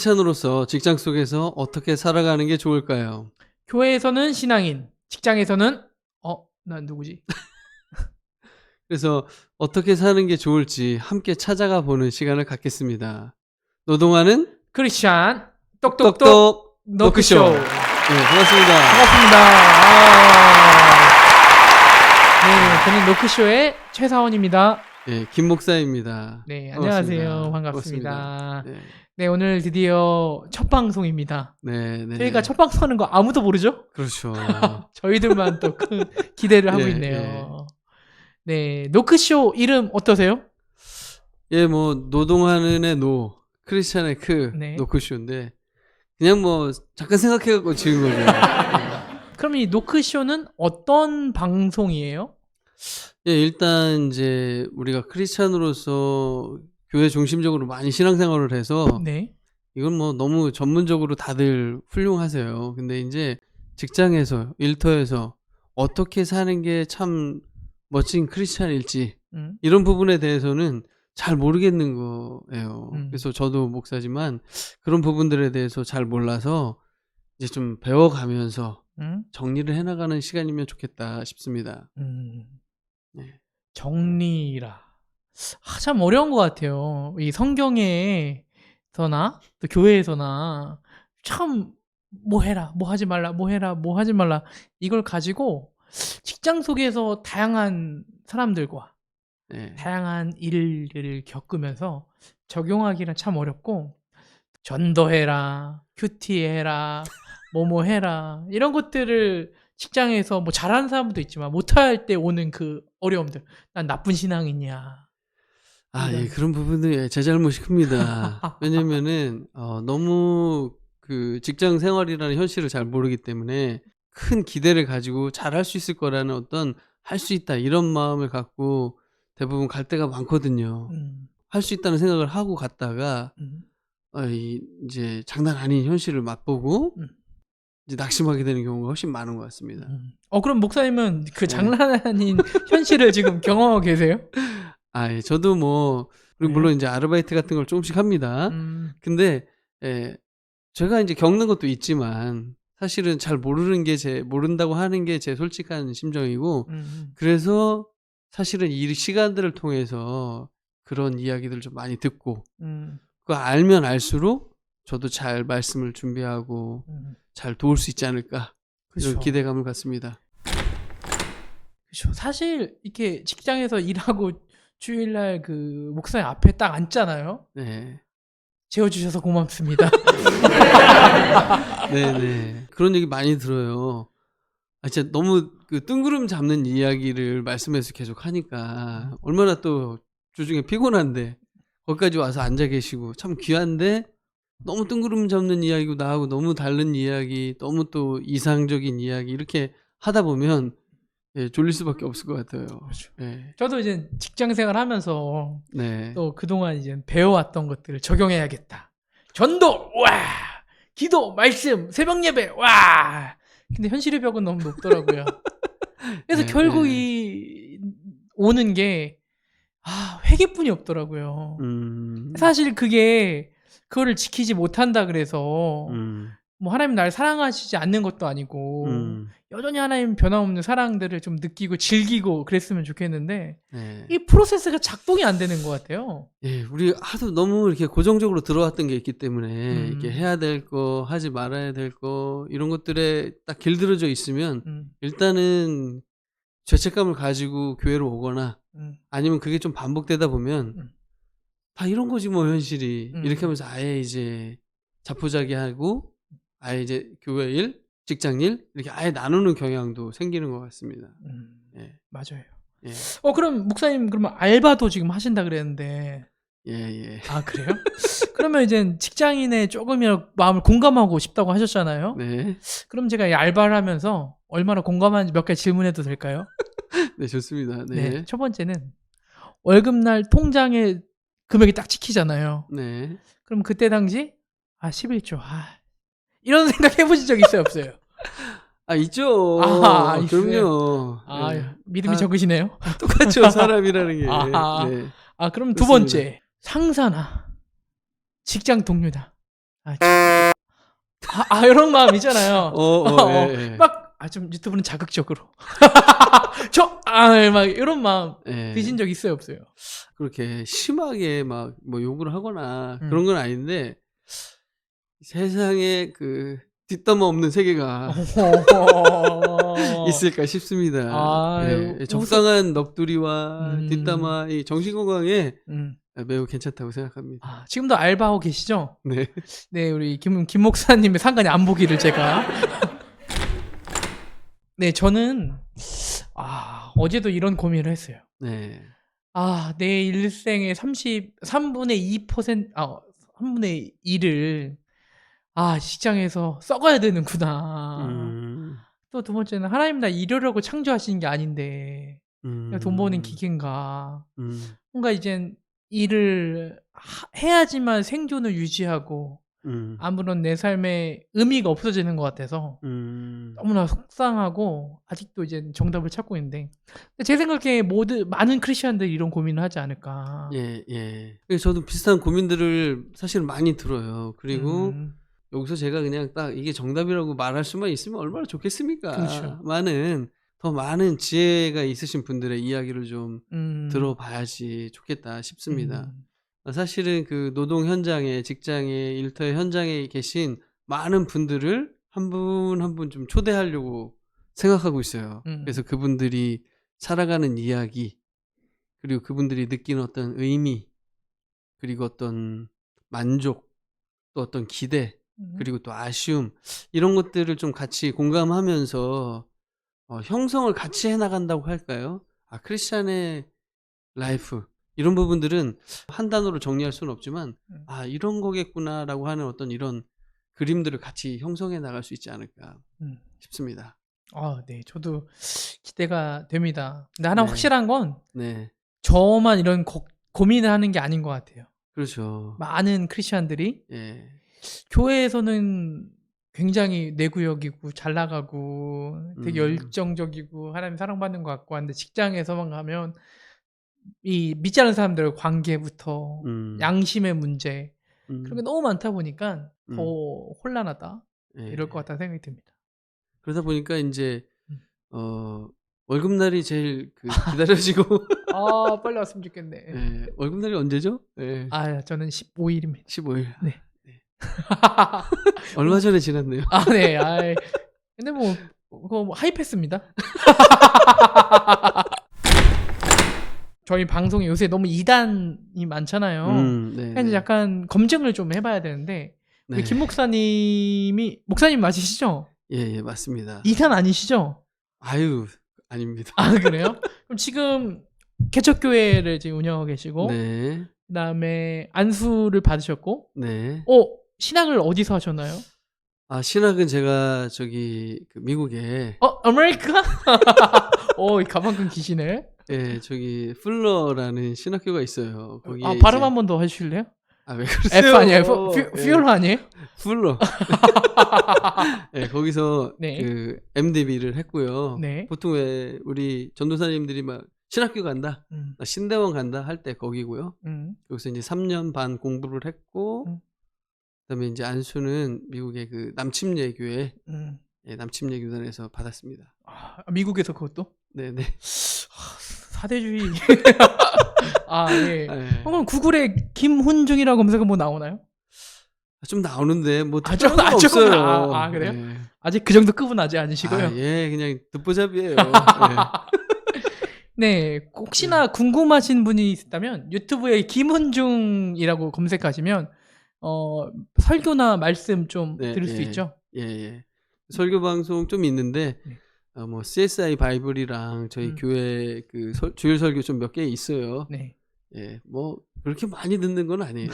크리스찬으로서 직장 속에서 어떻게 살아가는 게 좋을까요? 교회에서는 신앙인, 직장에서는 어, 난 누구지? 그래서 어떻게 사는 게 좋을지 함께 찾아가 보는 시간을 갖겠습니다. 노동하는 크리스찬 똑똑똑 똑똑 노크쇼. 네, 반갑습니다. 반갑습니다. 아. 네, 저는 노크쇼의 최사원입니다. 네, 김 목사입니다. 네. 안녕하세요. 반갑습니다. 반갑습니다. 네, 네, 오늘 드디어 첫 방송입니다. 네, 네. 저희가 첫 방송 하는 거 아무도 모르죠? 그렇죠. 저희들만 또 큰 기대를 하고 예, 있네요. 네, 노크쇼 이름 어떠세요? 예, 뭐 노동하는 애 노, 크리스찬의 크, 네. 노크쇼인데 그냥 뭐 잠깐 생각해갖고 지은 거죠. 네. 그럼 이 노크쇼는 어떤 방송이에요? 예, 일단 이제 우리가 크리스찬으로서 교회 중심적으로 많이 신앙생활을 해서 네. 이건 뭐 너무 전문적으로 다들 훌륭하세요. 근데 이제 직장에서 일터에서 어떻게 사는 게 참 멋진 크리스찬일지 음. 이런 부분에 대해서는 잘 모르겠는 거예요. 음. 그래서 저도 목사지만 그런 부분들에 대해서 잘 몰라서 이제 좀 배워가면서 음. 정리를 해 나가는 시간이면 좋겠다 싶습니다. 음. 네. 정리라. 아, 참 어려운 것 같아요. 이 성경에서나 또 교회에서나 참 뭐 해라, 뭐 하지 말라, 뭐 해라, 뭐 하지 말라 이걸 가지고 직장 속에서 다양한 사람들과 네. 다양한 일들을 겪으면서 적용하기는 참 어렵고 전도해라, 큐티해라, 뭐뭐 해라 이런 것들을 직장에서 뭐 잘하는 사람도 있지만 못할 때 오는 그 어려움들. 난 나쁜 신앙이냐. 아. 예, 그런 부분은 예, 제 잘못이 큽니다. 왜냐면은, 어, 너무 그 직장 생활이라는 현실을 잘 모르기 때문에 큰 기대를 가지고 잘 할 수 있을 거라는 어떤 할 수 있다 이런 마음을 갖고 대부분 갈 때가 많거든요. 음, 할수 있다는 생각을 하고 갔다가, 음, 어, 이, 이제 장난 아닌 현실을 맛보고 음. 이제 낙심하게 되는 경우가 훨씬 많은 것 같습니다. 음. 어 그럼 목사님은 그 네. 장난 아닌 현실을 지금 경험하고 계세요? 아, 예, 저도 뭐, 그리고 네. 물론 이제 아르바이트 같은 걸 조금씩 합니다. 음, 근데 예, 제가 이제 겪는 것도 있지만 사실은 잘 모르는 게 제 모른다고 하는 게 제 솔직한 심정이고 음, 그래서 사실은 이 시간들을 통해서 그런 이야기들을 좀 많이 듣고 음, 그거 알면 알수록 저도 잘 말씀을 준비하고 음. 잘 도울 수 있지 않을까 그쵸. 이런 기대감을 갖습니다. 그쵸. 사실 이렇게 직장에서 일하고 주일날 그 목사님 앞에 딱 앉잖아요. 네, 재워주셔서 고맙습니다. 네, 네. 그런 얘기 많이 들어요. 아, 진짜 너무 그 뜬구름 잡는 이야기를 말씀해서 계속 하니까 얼마나 또 주중에 피곤한데 거기까지 와서 앉아 계시고 참 귀한데 너무 뜬구름 잡는 이야기고 나하고 너무 다른 이야기, 너무 또 이상적인 이야기 이렇게 하다 보면 예, 졸릴 수밖에 없을 것 같아요. 그렇죠. 네, 저도 이제 직장 생활 하면서 네, 또 그동안 이제 배워왔던 것들을 적용해야겠다. 전도, 와! 기도, 말씀, 새벽 예배, 와! 근데 현실의 벽은 너무 높더라고요. 그래서 네, 결국 네. 이, 오는 게, 아, 회개뿐이 없더라고요. 음, 사실 그게, 그거를 지키지 못한다 그래서, 음, 뭐 하나님 날 사랑하시지 않는 것도 아니고, 음, 여전히 하나님 변함없는 사랑들을 좀 느끼고 즐기고 그랬으면 좋겠는데, 네. 이 프로세스가 작동이 안 되는 것 같아요. 예, 우리 하도 너무 이렇게 고정적으로 들어왔던 게 있기 때문에 음. 이렇게 해야 될 거, 하지 말아야 될 거 이런 것들에 딱 길들여져 있으면 음, 일단은 죄책감을 가지고 교회로 오거나 음. 아니면 그게 좀 반복되다 보면 음. 다 이런 거지 뭐 현실이 음. 이렇게 하면서 아예 이제 자포자기하고 아예 이제 교회 일, 직장 일 이렇게 아예 나누는 경향도 생기는 것 같습니다. 음, 예, 맞아요. 예, 어 그럼 목사님 그러면 알바도 지금 하신다 그랬는데 예, 예. 아 그래요? 그러면 이제 직장인의 조금이라도 마음을 공감하고 싶다고 하셨잖아요. 네, 그럼 제가 이 알바를 하면서 얼마나 공감하는지 몇 가지 질문해도 될까요? 네 좋습니다. 네. 네, 첫 번째는 월급날 통장에 금액이 딱 찍히잖아요. 네. 그럼 그때 당시 아 11조 아 이런 생각 해보신 적 있어요 없어요? 아 있죠. 아, 있어요? 그럼요. 아 네. 믿음이 다- 적으시네요. 똑같죠 사람이라는 게. 아하. 네. 아 그럼 두. 번째 상사나 직장 동료다 아. 아, 아, 이런 마음 있잖아요. 어, 어, 예, 예. 막, 아, 좀 유튜브는 자극적으로. 저, 아, 막 이런 마음 예. 드신 적 있어요, 없어요? 그렇게 심하게 막 뭐 욕을 하거나 음. 그런 건 아닌데 세상에 그 뒷담화 없는 세계가 있을까 싶습니다. 어. 아유, 예, 적당한 넋두리와 음. 뒷담화 이 정신 건강에 음. 매우 괜찮다고 생각합니다. 아, 지금도 알바하고 계시죠? 네. 네, 우리 김, 김 목사님의 상관이 안 보기를 제가. 네, 저는, 아, 어제도 이런 고민을 했어요. 네. 아, 내 일생의 30, 3분의 2%, 아, 3분의 1을, 아, 직장에서 썩어야 되는구나. 음. 또 두 번째는 하나님 나 이러려고 창조하신 게 아닌데, 음. 돈 버는 기계인가. 음. 뭔가 이젠 일을 하- 해야지만 생존을 유지하고, 음. 아무런 내 삶에 의미가 없어지는 것 같아서 음. 너무나 속상하고 아직도 이제 정답을 찾고 있는데 제 생각에 모두 많은 크리스천들이 이런 고민을 하지 않을까. 예, 예. 그래서 저도 비슷한 고민들을 사실 많이 들어요. 그리고 음, 여기서 제가 그냥 딱 이게 정답이라고 말할 수만 있으면 얼마나 좋겠습니까? 그렇죠. 많은 더 많은 지혜가 있으신 분들의 이야기를 좀 음, 들어봐야지 좋겠다 싶습니다. 음, 사실은 그 노동 현장에 직장에 일터의 현장에 계신 많은 분들을 한 분 한 분 좀 초대하려고 생각하고 있어요. 음. 그래서 그분들이 살아가는 이야기 그리고 그분들이 느끼는 어떤 의미 그리고 어떤 만족 또 어떤 기대 음. 그리고 또 아쉬움 이런 것들을 좀 같이 공감하면서 어, 형성을 같이 해나간다고 할까요? 아 크리스찬의 라이프 이런 부분들은 한 단어로 정리할 수는 없지만 음. 아 이런 거겠구나라고 하는 어떤 이런 그림들을 같이 형성해 나갈 수 있지 않을까 음. 싶습니다. 아, 네, 저도 기대가 됩니다. 근데 하나 네. 확실한 건 네, 저만 이런 고, 고민을 하는 게 아닌 것 같아요. 그렇죠. 많은 크리스천들이 예, 교회에서는 굉장히 내 구역이고 잘 나가고 되게 음. 열정적이고 하나님 사랑받는 것 같고 한데 직장에서만 가면 이 믿지 않는 사람들의 관계부터 음, 양심의 문제 음, 그런 게 너무 많다 보니까 더 음. 혼란하다 예. 이럴 것 같다는 생각이 듭니다. 그러다 보니까 이제 음. 어 월급날이 제일 그 기다려지고 아 빨리 왔으면 좋겠네. 예, 월급날이 언제죠? 예, 아 저는 15일입니다. 15일. 네. 얼마 전에 지났네요. 아 네. 아이. 근데 뭐 그거 뭐 하이패스입니다. 저희 방송에 요새 너무 이단이 많잖아요. 음, 네. 그래서 약간 검증을 좀 해봐야 되는데 네. 김 목사님이 목사님 맞으시죠? 예, 예, 맞습니다. 이단 아니시죠? 아유, 아닙니다. 아 그래요? 그럼 지금 개척교회를 지금 운영하고 계시고 네, 그다음에 안수를 받으셨고 네. 어 신학을 어디서 하셨나요? 아, 신학은 제가 저기 그 미국에 어 아메리카? 어이 가방끈 기시네. 예, 저기 플러라는 신학교가 있어요. 거기에 아 발음 이제- 한 번 더 해주실래요? 아, 왜 그러세요? F 아니에요? 퓨, 퓨, 예, 퓨어 아니에요? 플러. 예, 거기서 네. 그 MDB를 했고요. 네. 보통 왜 우리 전도사님들이 막 신학교 간다, 음, 나 신대원 간다 할 때 거기고요. 음, 여기서 이제 3년 반 공부를 했고, 음. 그다음에 이제 안수는 미국의 그 남침례 교회, 음. 예, 남침례 교단에서 받았습니다. 아, 미국에서 그것도 네, 네. 사대주의. 아 예. 예. 어, 그럼 구글에 김훈중이라고 검색하면 뭐 나오나요? 좀 나오는데 뭐 아, 좀- 건 아, 조금 없어요. 나- 아, 그래요? 예. 아직 그 정도 급은 아직 아니시고요. 아, 예, 그냥 듣보잡이에요. 예. 네, 혹시나 궁금하신 분이 있다면 유튜브에 김훈중이라고 검색하시면 어, 설교나 말씀 좀 네, 들을 수 예. 있죠. 예, 예. 설교 방송 좀 있는데 네. 어, 뭐 CSI 바이블이랑 저희 음. 교회 그 설- 주일 설교 좀 몇 개 있어요. 네. 예, 뭐 그렇게 많이 듣는 건 아니에요.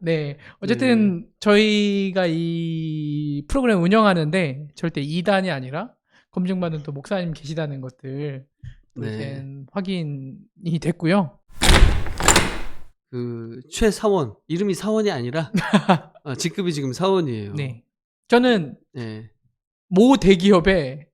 네. 어쨌든 저희가 이 프로그램 운영하는데 절대 2단이 아니라 검증받은 또 목사님 계시다는 것들 또 네. 이제 확인이 됐고요. 그 최사원 이름이 사원이 아니라 아, 직급이 지금 사원이에요. 네. 저는 예, 모 대기업의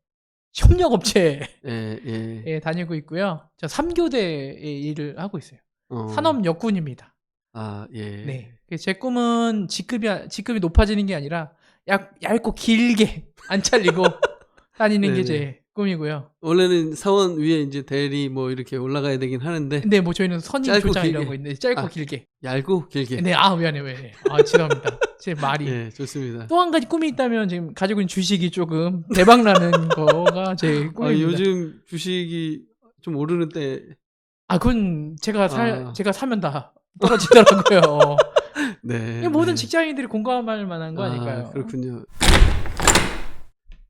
협력업체에 예, 예. 다니고 있고요. 저 3교대의 일을 하고 있어요. 어, 산업역군입니다. 아, 예. 네. 그래서 제 꿈은 직급이 직급이 높아지는 게 아니라 약 얇고 길게 안 잘리고 다니는 게. 제 꿈이고요. 원래는 사원 위에 이제 대리 뭐 이렇게 올라가야 되긴 하는데 근데 뭐 저희는 선임 짧고 조장 이런 길게. 거 있는데 짧고 아, 길게. 얇고 길게. 네, 아 미안해 왜? 아 죄송합니다. 제 말이. 예, 좋습니다. 또 한 가지 꿈이 있다면 지금 가지고 있는 주식이 조금 대박 나는 거가 제 아, 꿈입니다. 요즘 주식이 좀 오르는 때 아 그건 제가 살 아. 제가 사면 다 떨어지더라고요. 네. 모든 네. 직장인들이 공감할 만한 거 아닐까요? 아, 그렇군요.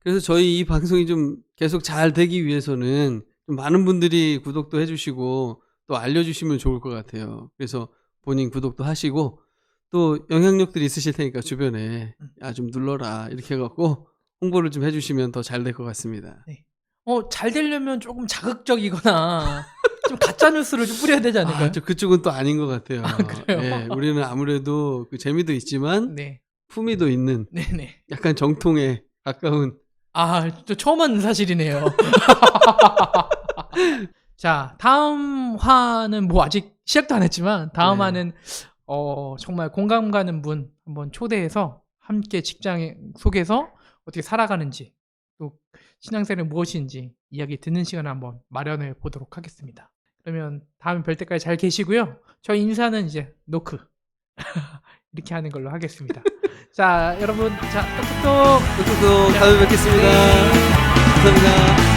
그래서 저희 이 방송이 좀 계속 잘 되기 위해서는 좀 많은 분들이 구독도 해주시고 또 알려주시면 좋을 것 같아요. 그래서 본인 구독도 하시고 또 영향력들이 있으실 테니까 주변에 야좀 눌러라 이렇게 해갖고 홍보를 좀 해주시면 더 잘 될 것 같습니다. 어, 잘 되려면 조금 자극적이거나 좀 가짜 뉴스를 좀 뿌려야 되지 않을까요? 아, 저 그쪽은 또 아닌 것 같아요. 아, 그래요? 예, 우리는 아무래도 그 재미도 있지만 네. 품위도 있는 네, 네. 약간 정통에 가까운 아, 또 처음 하는 사실이네요. 자, 다음 화는 뭐 아직 시작도 안 했지만 다음 네. 화는 어, 정말 공감 가는 분 한번 초대해서 함께 직장 속에서 어떻게 살아가는지 또 신앙생활이 무엇인지 이야기 듣는 시간을 한번 마련해 보도록 하겠습니다. 그러면 다음에 뵐 때까지 잘 계시고요. 저희 인사는 이제 노크 이렇게 하는 걸로 하겠습니다. 자, 여러분, 자, 똑똑똑 또 다음에 뵙겠습니다. 네. 감사합니다.